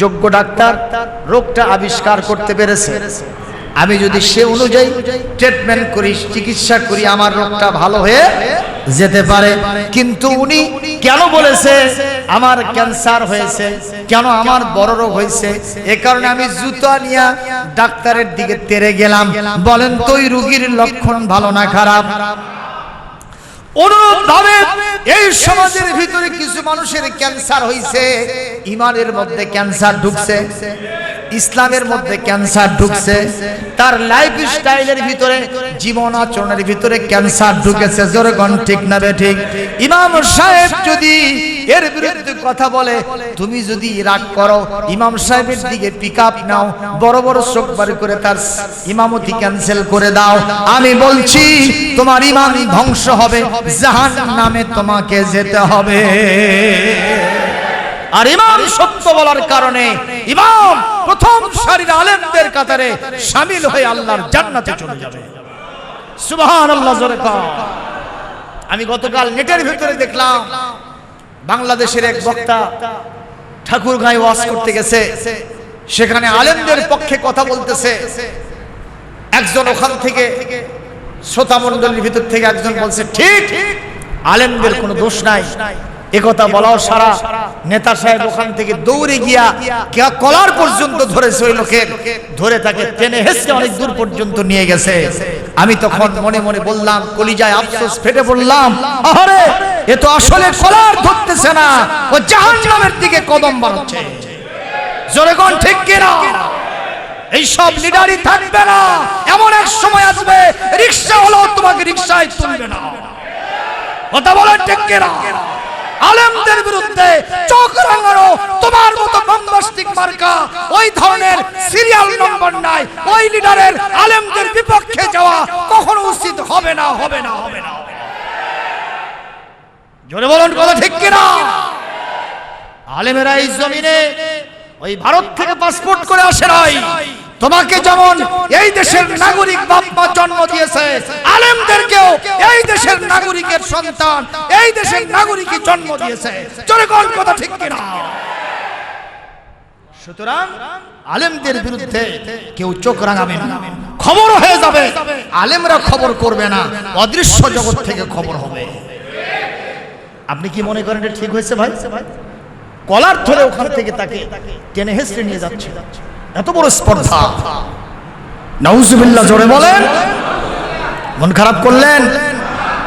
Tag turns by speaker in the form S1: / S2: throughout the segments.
S1: যোগ্য ডাক্তার রোগটা আবিষ্কার করতে পেরেছে। আমি যদি সে অনুযায়ী ট্রিটমেন্ট করি চিকিৎসা করি আমার রোগটা ভালো হয়ে যেতে পারে। কিন্তু উনি কেন বলেছে আমার ক্যান্সার হয়েছে কেন আমার বড় রোগ হয়েছে? এ কারণে আমি জুতা নিয়ে ডাক্তারের দিকে তেরে গেলাম। বলেন তো ওই রুগীর লক্ষণ ভালো না খারাপ? অনুরূপ ভাবে এই সমাজের ভিতরে কিছু মানুষের ক্যান্সার হইছে ইমানের মধ্যে ক্যান্সার ঢুকছে। ইসলামের মধ্যে ক্যান্সার ঢুকছে, তার লাইফ স্টাইলের ভিতরে, জীবন আচরণের ভিতরে ক্যান্সার ঢুকেছে। জোরগণ ঠিক না বে ঠিক? ইমাম সাহেব যদি এর বিরুদ্ধে কথা বলে, তুমি যদি রাগ করো, ইমাম সাহেবের দিকে পিক আপ নাও, বড় বড় চোখ বাড়ি করে তার ইমামতি ক্যান্সেল করে দাও। আমি বলছি, তোমার ইমান ধ্বংস হবে জাহান নামে তোমাকে যেতে হবে। আর ইমাম সত্য বলার কারণে ইমাম প্রথম সারির আলেমদের কাতারে সামিল হয়ে আল্লাহর জান্নাতে চলে যাবে। সুবহানাল্লাহ, জোরে আমি গতকাল নেটের ভিতরে দেখলাম বাংলাদেশের এক বক্তা ঠাকুরগাঁয় ওয়াজ করতে গেছে। সেখানে আলেমদের পক্ষে কথা বলতেছে। একজন ওখান থেকে শ্রোতা মণ্ডলীর ভিতর থেকে একজন বলছে, ঠিক, আলেমদের কোনো দোষ নাই। একথা বলাও সারা। নেতা সাহেব ওখান থেকে দৌড়ে গিয়া কলার পর্যন্ত ধরেছে ওই লোকের। ধরে তাকে টেনে হেসে অনেক দূর পর্যন্ত নিয়ে গেছে। আমি তখন মনে মনে বললাম কলিজায় আফসোস ফেটে বললাম আরে এ তো আসলে কলার ধরতেছে না। ও জাহান্নামের দিকে কদম বাড়াচ্ছে। কোন ঠিক কিনা এই সব লিডারই থাকবে না। এমন এক সময় আসবে রিক্সা হলো তোমাকে রিক্সায় তুলবে না। কথা বলেন ঠিক কিনা? আলেমদের বিরুদ্ধে চোখ রাঙানো, তোমার মতো বম্বাস্টিক মার্কা, ওই ধরনের সিরিয়াল নম্বর নাই, ওই লিডারের আলেমদের বিপক্ষে যাওয়া কখনো উচিত হবে না হবে না হবে না জোরে বলুন, কথা ঠিক কিনা? আলেমেরা এই জমিনে ওই ভারত থেকে পাসপোর্ট করে আসে নাই। তোমাকে যেমন এই দেশের নাগরিক বাপ মা জন্ম দিয়েছে, আলেমদেরকেও এই দেশের নাগরিকের সন্তান, এই দেশের নাগরিকই জন্ম দিয়েছে। চলে কোন কথা ঠিক কিনা? সুতরাং আলেমদের বিরুদ্ধে কেউ চোখ রাঙাবে না খবর হয়ে যাবে। আলেমরা খবর করবে না, অদৃশ্য জগৎ থেকে খবর হবে। আপনি কি মনে করেন এটা ঠিক হয়েছে ভাই? কলার ধরে ওখান থেকে তাকে টেনে হেসড়ে নিয়ে যাচ্ছে। এত বড় স্পর্ধা। নাউজুবিল্লাহ জোরে বলেন। মন খারাপ করলেন?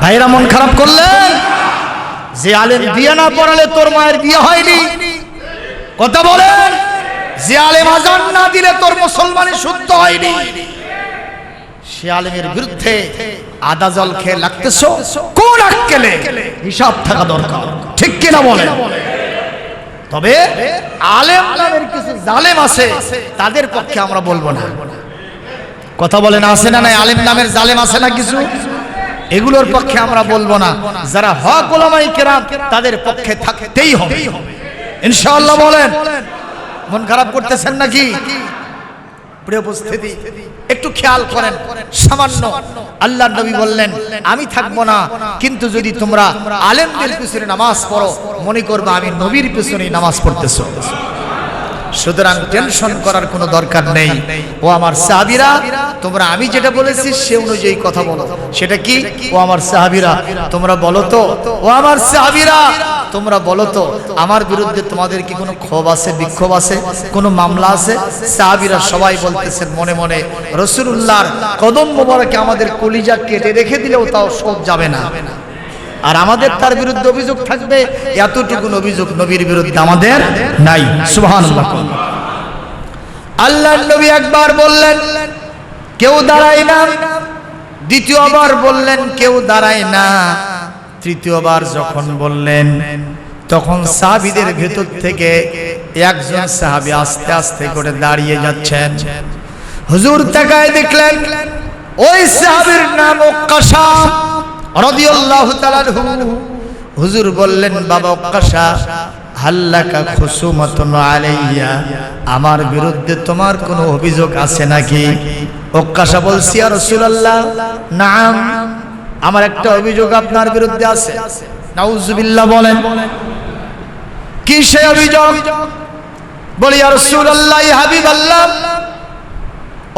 S1: ভাইরা মন খারাপ করলেন? যে আলেম বিয়ে না পড়ালে তোর মায়ের বিয়ে হয়নি। কথা বলেন। যে আলেম আজান না দিলে তোর মুসলমানি শুদ্ধ হয়নি। সে আলেমের বিরুদ্ধে আদা জল খেয়ে লাগতেছ? কোন আক্কেলে? হিসাব থাকা দরকার। ঠিক কিনা বলেন? তবে আলেম নামের কিছু জালেম আছে, তাদের পক্ষে আমরা বলব না। কথা বলেন, আছে না নাই? আলেম নামের জালেম আছে না কিছু? এগুলোর পক্ষে আমরা বলব না। যারা হক ওলামাই কেরাম, তাদের পক্ষে থাকতেই হবে। ইনশাআল্লাহ বলেন। মন খারাপ করতেছেন নাকি? প্রিয় উপস্থিতি একটু খেয়াল করেন সামান্য। আল্লাহ নবী বললেন আমি থাকব না কিন্তু যদি তোমরা আলেমদের পিছনে নামাজ পড়ো মনে করবে আমি নবীর পিছনে নামাজ পড়তেছ। সুতরাং টেনশন করার কোনো দরকার নেই। ও আমার সাহাবিরা তোমরা আমি যেটা বলেছি সে অনুযায়ী কথা বলো। সেটা কি? ও আমার সাহাবিরা তোমরা বলো তো। ও আমার সাহাবিরা তোমরা বলো তো, আমার বিরুদ্ধে তোমাদের কি কোনো ক্ষোভ আছে, বিক্ষোভ আছে, কোনো মামলা আছে? সাহাবিরা সবাই বলতেছেন মনে মনে রসুল্লাহর কদম মোবারকে আমাদের কলিজা কেটে রেখে দিলেও তাও শোধ যাবে না। আর আমাদের তার বিরুদ্ধে অভিযোগ থাকবে, এতটুকুন অভিযোগ নবীর বিরুদ্ধে আমাদের নাই। আল্লাহ নবী একবার বললেন, কেউ দাঁড়ায় না। দ্বিতীয়বার বললেন, কেউ দাঁড়ায় না। তৃতীয়বার যখন বললেন, তখন সাহাবিদের ভেতর থেকে একজন সাহাবী আস্তে আস্তে করে দাঁড়িয়ে যাচ্ছেন। হুজুর তাকায় দেখলেন, ওই সাহাবীর নাম ওকাশা রাদিয়াল্লাহু তাআলা হুজুর বললেন, বাবা ওকাশা, হাল্লাকা খুসুমাতুন আলাইয়া, আমার বিরুদ্ধে তোমার কোনো অভিযোগ আছে নাকি? ওকাশা বলছি আর রাসূলুল্লাহ, নাম। আমার একটা অভিযোগ আপনার বিরুদ্ধে আছে। নাউজুবিল্লাহ বলেন। কি সে অভিযোগ? বলি আর রসুল্লাহ হাবিব আল্লাহ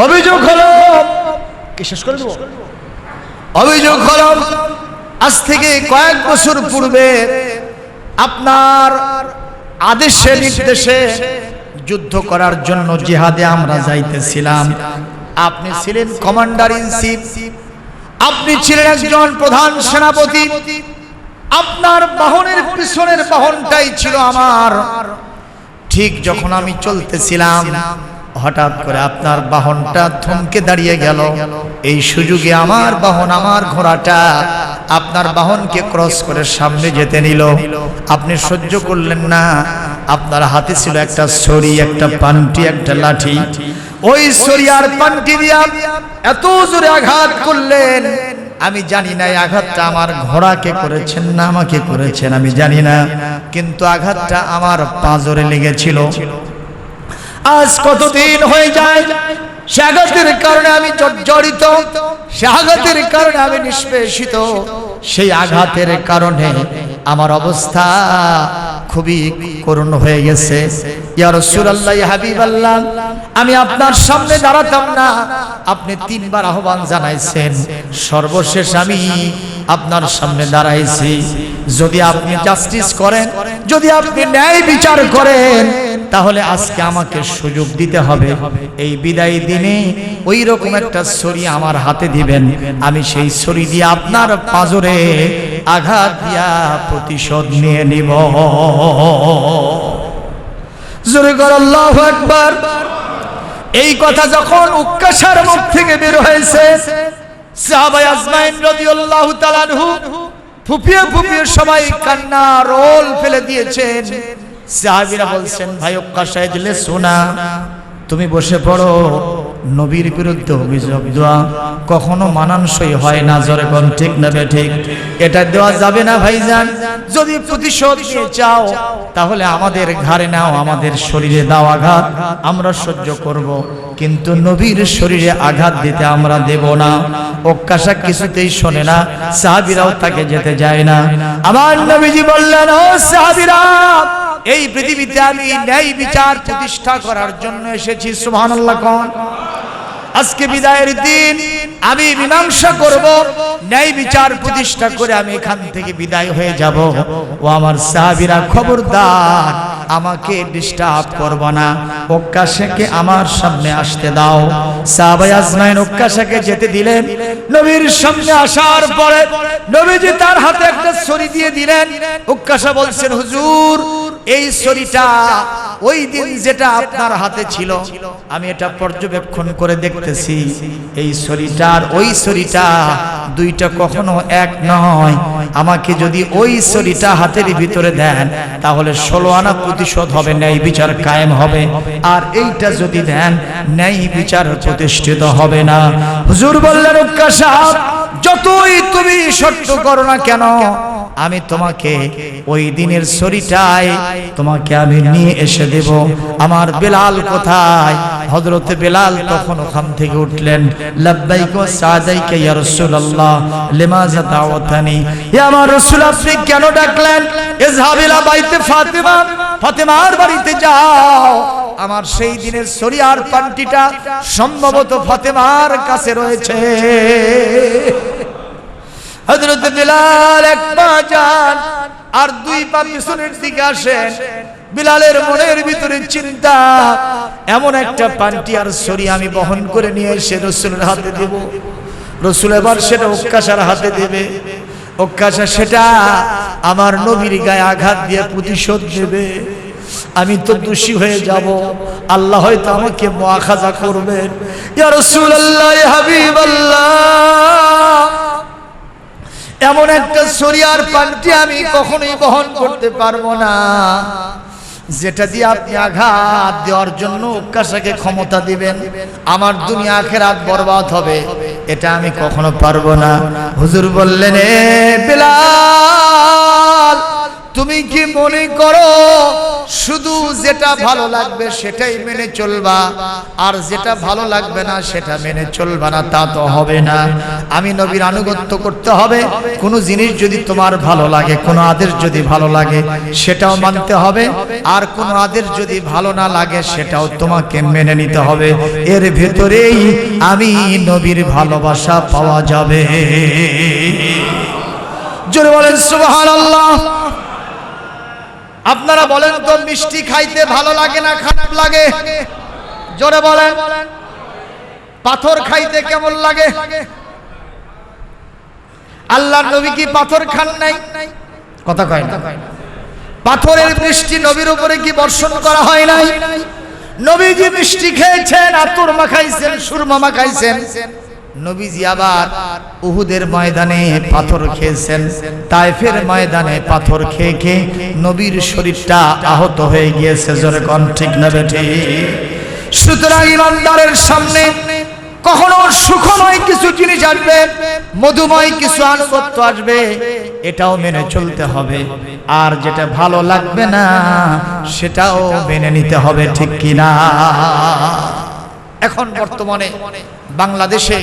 S1: অভিযোগ হলো, কি শেষ করে অভিযোগ হলো, আজ থেকে কয়েক বছর পূর্বে আপনার আদেশে, নির্দেশে যুদ্ধ করার জন্য জিহাদে আমরা যাইতেছিলাম। আপনি ছিলেন কমান্ডার ইন চিফ। আপনি ছিলেন একজন প্রধান সেনাপতি। আপনার বাহনের পিছনের বাহনটাই ছিল আমার। ঠিক যখন আমি চলতেছিলাম, হঠাৎ করে আপনার বাহনটা থমকে দাঁড়িয়ে গেল। এই সুযোগে আমার বাহন, আমার ঘোড়াটা আপনার বাহনকে ক্রস করে সামনে যেতে নিল। আপনি সহ্য করলেন না। আপনার হাতে ছিল একটা ছড়ি, একটা পান্টি, একটা লাঠি। ওই আর পান্টি দিয়া এত জোরে আঘাত করলেন। আমি জানি না আঘাতটা আমার ঘোড়াকে করেছেন না আমাকে করেছেন, আমি জানি না। কিন্তু আঘাতটা আমার পাঁজরে লেগেছিল। আজ কতদিন হয়ে যায়? সে আঘাতের কারণে আমি জর্জরিত। সে আঘাতের কারণে আমি নিষ্পেষিত। সেই আঘাতের কারণে আমার অবস্থা খুবই করুণ হয়ে গেছে। আমি আপনার সামনে দাঁড়াতাম না। আপনি তিনবার আহ্বান জানাইছেন। সর্বশেষ আমি আপনার সামনে দাঁড়াইছি। যদি আপনি জাস্টিস করেন, যদি আপনি ন্যায় বিচার করেন, তাহলে আজকে আমাকে সুযোগ দিতে হবে। এই বিদায় দিনে ওই রকম একটা ছড়ি আমার হাতে দিবেন। আমি সেই ছড়ি দিয়ে আপনার পাজরে আঘাত দিয়া প্রতিশোধ নিয়ে নিব। জোরে আল্লাহ একবার এই কথা যখন উক্কাশার মুখ থেকে বের হয়েছে আজমাইন রাদিয়াল্লাহু তাআলা ফুপিয়ে ফুপিয়ে সবাই কান্না, রোল ফেলে দিয়েছেন। সাহাবীরা বলছেন, ভাই উক্কাশা দিলে শোনা তুমি বসে পড়ো। নবীর বিরুদ্ধে অভিযোগ দেওয়া কখনো মানানসই হয় না, জোরে কোন ঠিক না বে ঠিক? এটা দেওয়া যাবে না, ভাইজান? যদি প্রতিশোধ নিয়ে চাও, তাহলে আমাদের ঘাড়ে নাও, আমাদের শরীরে দাও আঘাত, আমরা সহ্য করব। কিন্তু নবীর শরীরে আঘাত দিতে আমরা দেব না। অক্কাশা কিছুতেই শোনে না, সাহাবিরাও তাকে যেতে যায় না। আমার নবীজি বললেন, ও সাহাবিরা, এই পৃথিবীতে আমি ন্যায় বিচার প্রতিষ্ঠা করার জন্য এসেছি, সুবহানাল্লাহ কোন। আজকে বিদায়ের দিন আমি মীমাংসা করব, ন্যায় বিচার প্রতিষ্ঠা করে আমি এখান থেকে বিদায় হয়ে যাব। ও আমার সাহাবীরা, খবরদার, আমাকে ডিস্টার্ব করব না। ওক্কাশাকে আমার সামনে আসতে দাও। সাহাবাই আজমাইন ওক্কাশাকে যেতে দিলেন। নবীর সামনে আসার পরে নবীজি তার হাতে একটা ছড়ি দিয়ে দিলেন। ওক্কাশা বলছেন, হুজুর এই ছড়িটা ওই দিন যেটা আপনার হাতে ছিল, আমি এটা পর্যবেক্ষণ করে দেখতেছি। এই ছড়িটার ওই ছড়িটা দুইটা কখনো এক নয়। আমাকে যদি ওই ছড়িটা হাতের ভিতরে দেন, তাহলে ষোলো আনা প্রতিশোধ হবে, ন্যায় বিচার কায়েম হবে। আর এইটা যদি দেন, ন্যায় বিচার প্রতিষ্ঠিত হবে না। হুজুর বললেন যতই তুমি সত্য করো না কেন আমি তোমাকে ওই দিনের শরীরটায় তোমাকে আমি নিয়ে এসে দেব। আমার বেলাল কোথায়? হযরতে বেলাল তখন ওখান থেকে উঠলেন। লাব্বাইক ওয়া সাদাইকা ইয়া রাসূলুল্লাহ। লিমাজা দাওয়াতানি ইয়া আমার রাসূল আপনি কেন ডাকলেন? ইজহাবিলা বাইতে ফাতিমা। ফাতিমার বাড়িতে যাও। আমার সেই দিনের শরিয়ার পান্টিটা সম্ভবত ফাতেমার কাছে রয়েছে। হযরত বিলাল এক পা যান আর দুই পা পিছনের দিকে আসেন। বিলালের মনের ভিতরে চিন্তা, এমন একটা পান্টি আর সরি আমি বহন করে নিয়ে এসে রসুলের হাতে দেব। রসুল এবার সেটা অক্কাশার হাতে দেবে। অক্কাশা সেটা আমার নবীর গায়ে আঘাত দিয়ে প্রতিশোধ দেবে আমি তো দোষী হয়ে যাব। আল্লাহ হয়তো আমাকে মোয়াখাজা করবেন। ইয়া রাসূলুল্লাহ, ইয়া হাবিবাল্লাহ। এমন একটা শরিয়ার পান্টি আমি কখনোই বহন করতে পারব না। যেটা দিয়ে আপনি আঘাত দেওয়ার জন্য উকাশাকে ক্ষমতা দিবেন, আমার দুনিয়া আখেরাত বরবাদ হবে, এটা আমি কখনো পারব না। হুজুর বললেন, এ বিলাল তুমি কি মনে করো শুধু যেটা ভালো লাগবে সেটাই মেনে চলবা? আর যেটা ভালো লাগবে না সেটা মেনে চলবা না, তা তো হবে না। আমি নবীর আনুগত্য করতে হবে। কোনো জিনিস যদি তোমার ভালো লাগে, কোনো আদেশ যদি ভালো লাগে, সেটাও মানতে হবে। আর কোনো আদেশ যদি ভালো না লাগে, সেটাও তোমাকে মেনে নিতে হবে। এর ভেতরেই আমি নবীর ভালোবাসা পাওয়া যাবে। জোরে বলেন, সুবহানাল্লাহ। আপনারা বলেন তো, মিষ্টি খাইতে ভালো লাগে না, খারাপ লাগে? জোরে বলেন। পাথর খাইতে কেমন লাগে? আল্লাহর নবী কি পাথর খান নাই? কথা কয় না। পাথরের বৃষ্টি নবীর উপরে কি বর্ষণ করা হয় নাই? নবীজি মিষ্টি খেয়েছেন আতর মাখাইছেন সুরমা মাখাইছেন নবীজি আবার উহুদের ময়দানে পাথর খেয়েছেন তাইফের ময়দানে পাথর খেয়ে খেয়ে নবীর শরীরটা আহত হয়ে গিয়েছে, জোরে কন ঠিক না বেঠি সুতরাং ইমানদারের সামনে কখনো সুখময় কিছু জিনিস আসবে, মধুময় কিছু আনুগত্য আসবে, এটাও মেনে চলতে হবে। আর যেটা ভালো লাগবে না, সেটাও মেনে নিতে হবে, ঠিক কিনা? এখন বর্তমানে বাংলাদেশে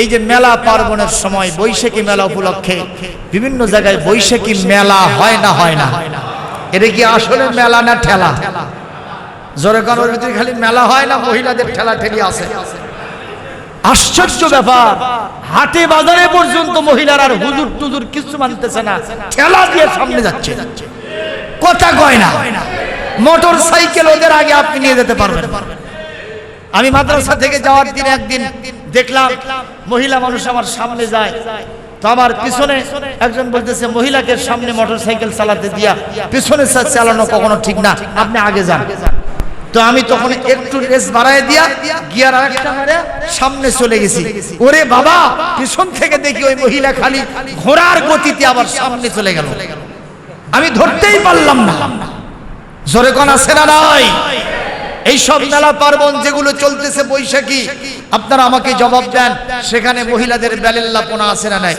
S1: এই যে মেলা পার্বণের সময় বৈশাখী মেলা উপলক্ষে বিভিন্ন জায়গায় বৈশাখী মেলা হয় না হয় না? এটা কি আসলে মেলা না ঠেলা? জোরে কানোর ভিতরে খালি মেলা হয় না, মহিলাদের ঠেলা ঠেলি আছে। আশ্চর্য ব্যাপার, হাটে বাজারে পর্যন্ত মহিলারা আর হুজুর টুজুর কিছু মানতেছে না, ঠেলা দিয়ে সামনে যাচ্ছে। কথা কয় না। মোটর সাইকেল ওদের আগে আপনি নিয়ে যেতে পারবেন। আমি মাদ্রাসা থেকে যাওয়ার দিন একদিন দেখলাম মহিলা মানুষ আমার সামনে যায়। তো আমার পিছনে একজন বলতেছে মহিলাকে সামনে মোটর সাইকেল চালাতে দিয়া পিছনে চালানো কখনো ঠিক না। আপনি আগে যান। তো আমি তখন একটু রেস বাড়ায় দিয়া গিয়ার আরেকটা সামনে চলে গেছি। ওরে বাবা পিছন থেকে দেখি ওই মহিলা খালি ঘোড়ার গতিতে আবার সামনে চলে গেল। আমি ধরতেই পারলাম না। জোরে কোন আছে না নাই এই সব মেলা পার্বণ যেগুলো চলতেছে বৈশাখী আপনারা আমাকে জবাব দেন সেখানে মহিলাদের বেলেল্লাপনা আছে না নাই?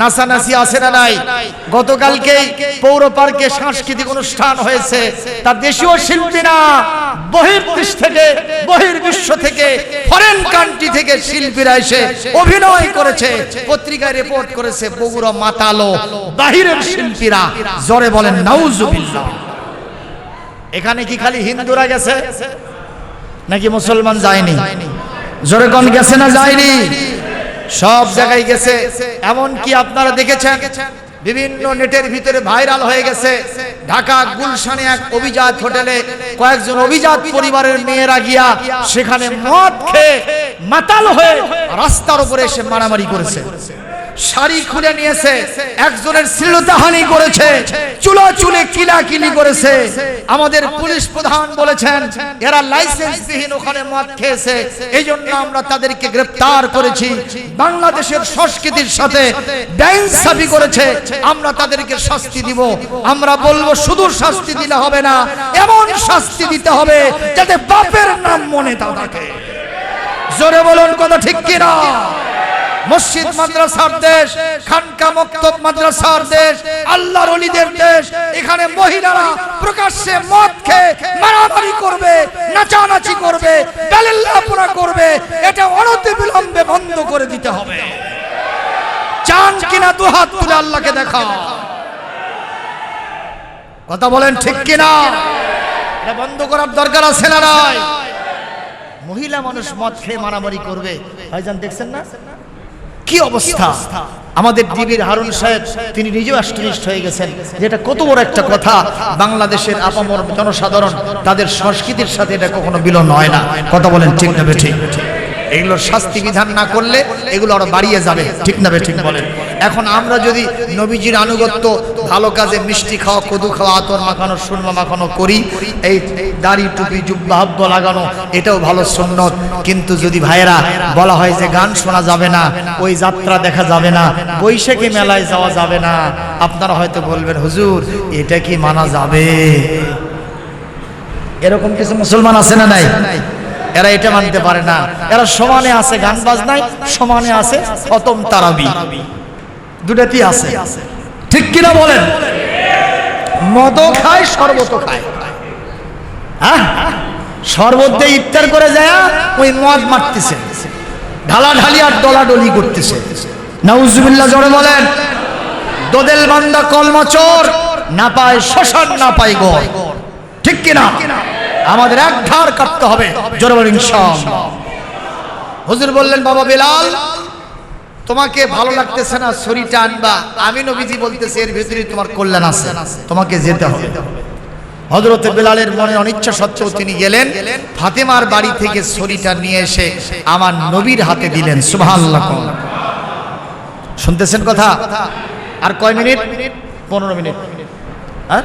S1: নাচানাচি আছে না নাই? গতকালকেই পৌর পার্কে সাংস্কৃতিক অনুষ্ঠান হয়েছে। তার দেশীয় শিল্পীরা বহির্দেশ থেকে বহির্বিশ্ব থেকে ফরেন কান্ট্রি থেকে শিল্পীরা এসে অভিনয় করেছে পত্রিকায় রিপোর্ট করেছে বগুড়া মাতালো বাহিরের শিল্পীরা জোরে বলেন নাউজুবিল্লাহ। এখানে কি খালি হিন্দুরা গেছে? নাকি মুসলমান যায়নি? জোরে কোন গেছে না যায়নি? সব জায়গায় গেছে। এমন কি আপনারা দেখেছেন? বিভিন্ন নেটের ভিতরে ভাইরাল হয়ে গেছে। ঢাকা গুলশানে এক অভিজাত হোটেলে কয়েকজন অভিজাত পরিবারের মেয়েরা গিয়া সেখানে মদ খেয়ে মাতাল হয়ে রাস্তার উপরে এসে মারামারি করেছে। শাড়ি খুলে নিয়েছে, একজনের শ্লীলতাহানি করেছে চুলা চুলে কিলাকিলি করেছে। আমাদের পুলিশ প্রধান বলেছেন, এরা লাইসেন্স বিহীন ওখানে মদ খেয়েছে এই জন্য আমরা তাদেরকে গ্রেফতার করেছি। বাংলাদেশের সংস্কৃতির সাথে ডাইনসাফি করেছে, আমরা তাদেরকে শাস্তি দিব। আমরা বলব, শুধু শাস্তি দিলে হবে না, এমন শাস্তি দিতে হবে যাতে বাপের নাম মনে থাকে। জোরে বলুন, কথা ঠিক কিনা? মসজিদ, মাদ্রাসার দেশ, খানকা মক্তব, মাদ্রাসার দেশ, আল্লাহর অলিদের দেশ, এখানে মহিলারা প্রকাশ্যে মদ খেয়ে মারামারি করবে, নাচানাচি করবে বেলেল্লাপনা করবে, এটা অনতি বিলম্বে বন্ধ করে দিতে হবে। চান কিনা দু হাত তুলে আল্লাহকে দেখা কথা বলেন ঠিক কিনা? এটা বন্ধ করার দরকার আছে না নাই? মহিলা মানুষ মদ খেয়ে মারামারি করবে। ভাইজান দেখছেন না? কি অবস্থা? আমাদের ডিবির হারুন সাহেব তিনি নিজেও আষ্টনিষ্ঠ হয়ে গেছেন। যেটা কত বড় একটা কথা বাংলাদেশের আপামর জনসাধারণ তাদের সংস্কৃতির সাথে এটা কখনো বিলন হয় না। কথা বলেন ঠিক না ঠিক এগুলোর শাস্তি বিধান না করলে এগুলো আরও বাড়িয়ে যাবে। ঠিক না ঠিক বলেন? এখন আমরা যদি নবীজির আনুগত্য, ভালো কাজে মিষ্টি খাওয়া, কদু খাওয়া, আতর মাখানো, সুরমা মাখানো করি, এই দাড়ি, টুপি, জুব্বা হাব্ব লাগানো, এটাও ভালো সুন্নত। কিন্তু যদি ভাইয়েরা বলা হয় যে গান শোনা যাবে না, ওই যাত্রা দেখা যাবে না, বৈশাখী মেলায় যাওয়া যাবে না, আপনারা হয়তো বলবেন, হুজুর, এটা কি মানা যাবে? এরকম কিছু মুসলমান আছে না নাই? এরা এটা মানতে পারে না। এরা সমানে আছে গান বাজনায়, সমানে আছে খতম তারাবি। দুটাতেই আছে। ঠিক কিনা বলেন? মদও খায় শরবতও খায়। হ্যাঁ? শরবত দিয়ে ইফতার করে যায়, ওই মদ মারতেছে। ঢালাঢালি আর ডলাডলি করতেছে। নাউজুবিল্লাহ জোরে বলেন। দোদেল বান্দা কলমচর না পায় শ্মশান না পায় গড়। ঠিক কিনা? আমাদের এক ধার কাটতে হবে। হুজুর বললেন, বাবা বেলাল, তোমাকে ভালো লাগতেছে না শরীরটা আনবা? আমি নবীজি বলতেছি, এর ভিতরে তোমার কল্যাণ আছে। তোমাকে যেতে হবে। হজরতে বেলালের মনে অনিচ্ছা সত্ত্বেও তিনি গেলেন। ফাতেমার বাড়ি থেকে ছড়িটা নিয়ে এসে আমার নবীর হাতে দিলেন। সুবহানাল্লাহ। শুনতেছেন কথা? আর কয় মিনিট? পনেরো মিনিট। হ্যাঁ?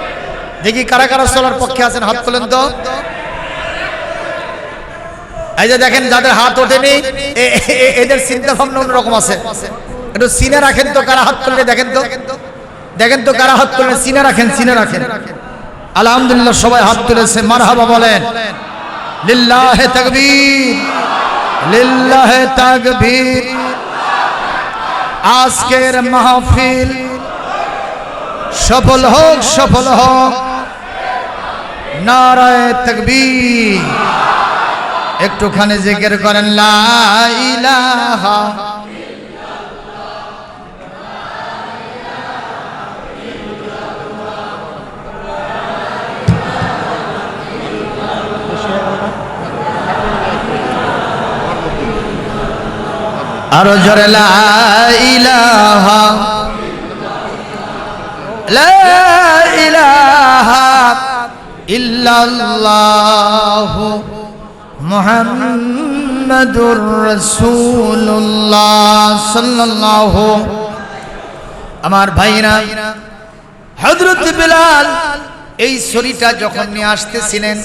S1: দেখি কারা কারা চলার পক্ষে আছেন, হাত তোলেন তো। এই যে দেখেন যাদের হাত ওঠেনি এদের চিন্তা ভাবনা অন্যরকম আছে। একটু সিনে রাখেন তো কারা হাত তুললে দেখেন তো। দেখেন তো কারা হাত তুললে সিনে রাখেন সিনে রাখেন। আলহামদুলিল্লাহ সবাই হাত তুলেছে, মারহাবা বলেন। লিল্লাহে তাকবীর লিল্লাহে তাকবীর। আজকের মাহফিল সফল হোক সফল হোক। নারায় তাকবীর। একটুখানি জিকির করেন আরও জোরে লা ইলাহা। লা ইল্লাল্লাহু মুহাম্মাদুর রাসূলুল্লাহ সাল্লাল্লাহু আমার ভাইরা হযরত বিলাল এই ছড়িটা যখন নিয়ে আসতেছিলেন